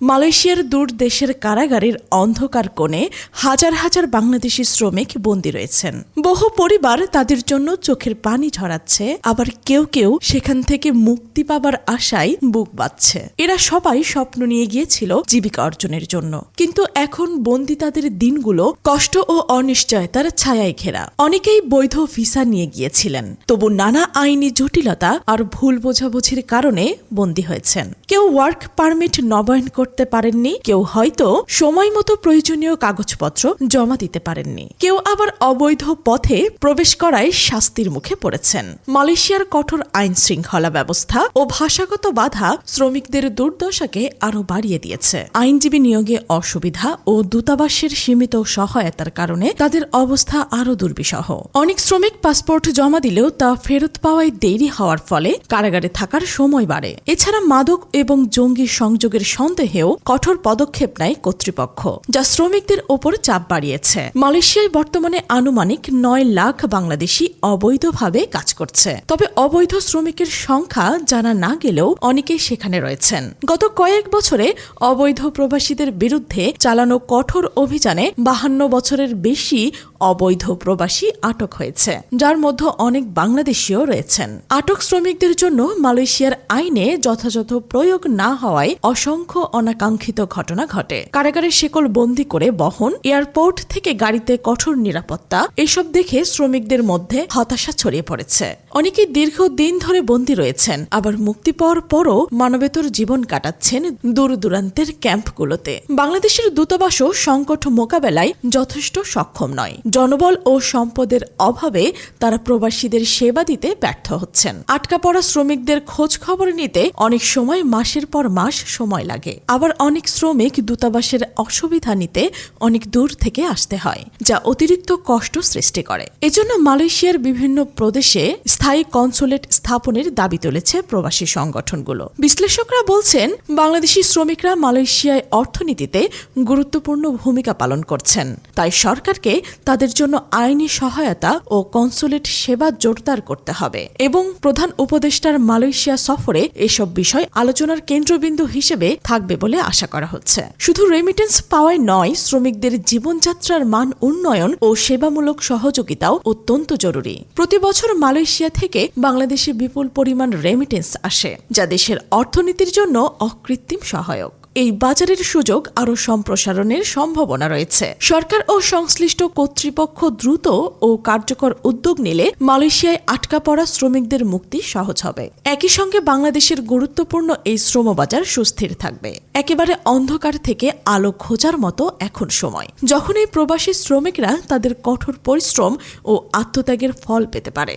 মালয়েশিয়ার দূর দেশের কারাগারের অন্ধকার কোণে হাজার হাজার বাংলাদেশি শ্রমিক বন্দী রয়েছেন। বহু পরিবার তাদের জন্য চোখের পানি ঝরাচ্ছে, আবার কেউ কেউ সেখান থেকে মুক্তি পাবার আশায় বুক বাঁধছে। এরা সবাই স্বপ্ন নিয়ে গিয়েছিল জীবিকা অর্জনের জন্য। কিন্তু এখন বন্দি তাদের দিনগুলো কষ্ট ও অনিশ্চয়তার ছায়ায় ঘেরা। অনেকেই বৈধ ভিসা নিয়ে গিয়েছিলেন। তবু নানা আইনি জটিলতা আর ভুল বোঝাবুঝির কারণে বন্দী হয়েছেন। কেউ ওয়ার্ক পারমিট নবায়ন করতে পারেননি, কেউ হয়তো সময় মতো প্রয়োজনীয় কাগজপত্র জমা দিতে পারেননি। কেউ আবার অবৈধ পথে প্রবেশ করায় শাস্তির মুখে পড়েছেন। মালয়েশিয়ার কঠোর আইন শৃঙ্খলা ব্যবস্থা ও ভাষাগত বাধা শ্রমিকদের দুর্দশাকে আরও বাড়িয়ে দিয়েছে। আইনজীবী নিয়োগে অসুবিধা ও দূতাবাসের সীমিত সহায়তার কারণে তাদের অবস্থা আরও দুর্বিষহ। অনেক শ্রমিক পাসপোর্ট জমা দিলেও তা ফেরত পাওয়ায় দেরি হওয়ার ফলে কারাগারে থাকার সময় বাড়ে। এছাড়া মাদক এবং জঙ্গি সংযোগের সন্দেহেও কঠোর পদক্ষেপ নেয় কর্তৃপক্ষ, যা শ্রমিকদের ওপর চাপ বাড়িয়েছে। মালয়েশিয়ায় বর্তমানে আনুমানিক নয় লাখ বাংলাদেশি অবৈধভাবে কাজ করছে। তবে অবৈধ শ্রমিকের সংখ্যা জানা না গেলেও অনেকেই সেখানে রয়েছেন। গত কয়েক বছরে অবৈধ প্রবাসীদের বিরুদ্ধে চালানো কঠোর অভিযানে বাহান্ন বছরের বেশি অবৈধ প্রবাসী আটক হয়েছে, যার মধ্যে অনেক বাংলাদেশিও রয়েছেন। আটক শ্রমিকদের জন্য মালয়েশিয়ার আইনে যথাযথ প্রয়োগ না হওয়ায় অসংখ্য অনাকাঙ্ক্ষিত ঘটনা ঘটে। কারাগারে শেকল বন্দি করে বহন, এয়ারপোর্ট থেকে গাড়িতে কঠোর নিরাপত্তা, এসব দেখে শ্রমিকদের মধ্যে হতাশা ছড়িয়ে পড়েছে। অনেকে দীর্ঘ দিন ধরে বন্দী রয়েছেন, আবার মুক্তি পাওয়ার পরও মানবেতর জীবন কাটাচ্ছেন দূর দূরান্তের ক্যাম্পগুলোতে। বাংলাদেশের দূতাবাসও সংকট মোকাবেলায় যথেষ্ট সক্ষম নয়। জনবল ও সম্পদের অভাবে তারা প্রবাসীদের সেবা দিতে ব্যর্থ হচ্ছেন। আটকা পড়া শ্রমিকদের খোঁজ খবর নিতে অনেক সময় মাসের পর মাস সময় লাগে। আবার অনেক শ্রমিক দূতাবাসের অসুবিধা নিতে অনেক দূর থেকে আসতে হয়, যা অতিরিক্ত কষ্ট সৃষ্টি করে। এজন্য মালয়েশিয়ার বিভিন্ন প্রদেশে স্থায়ী কনসুলেট স্থাপনের দাবি তুলেছে প্রবাসী সংগঠনগুলো। বিশ্লেষকরা বলছেন, বাংলাদেশি শ্রমিকরা মালয়েশিয়ায় অর্থনীতিতে গুরুত্বপূর্ণ ভূমিকা পালন করছেন। তাই সরকারকে তাদের জন্য আইনি সহায়তা ও কনসুলেট সেবা জোরদার করতে হবে এবং প্রধান উপদেষ্টার মালয়েশিয়া সফরে এসব বিষয় আলোচনার কেন্দ্রবিন্দু হিসেবে থাকবে বলে আশা করা হচ্ছে। শুধু রেমিটেন্স পাওয়ায় নয়, শ্রমিকদের জীবনযাত্রার মান উন্নয়ন ও সেবামূলক সহযোগিতাও অত্যন্ত জরুরি। প্রতি বছর মালয়েশিয়া থেকে বাংলাদেশে বিপুল পরিমাণ রেমিটেন্স আসে, যা দেশের অর্থনীতির জন্য অকৃত্রিম সহায়ক। এই বাজারের সুযোগ আরও সম্প্রসারণের সম্ভাবনা রয়েছে। সরকার ও সংশ্লিষ্ট কর্তৃপক্ষ দ্রুত ও কার্যকর উদ্যোগ নিলে মালয়েশিয়ায় আটকা পড়া শ্রমিকদের মুক্তি সহজ হবে। একই সঙ্গে বাংলাদেশের গুরুত্বপূর্ণ এই শ্রমবাজার সুস্থির থাকবে। একেবারে অন্ধকার থেকে আলো খোঁজার মতো এখন সময়। যখন এই প্রবাসী শ্রমিকরা তাদের কঠোর পরিশ্রম ও আত্মত্যাগের ফল পেতে পারে।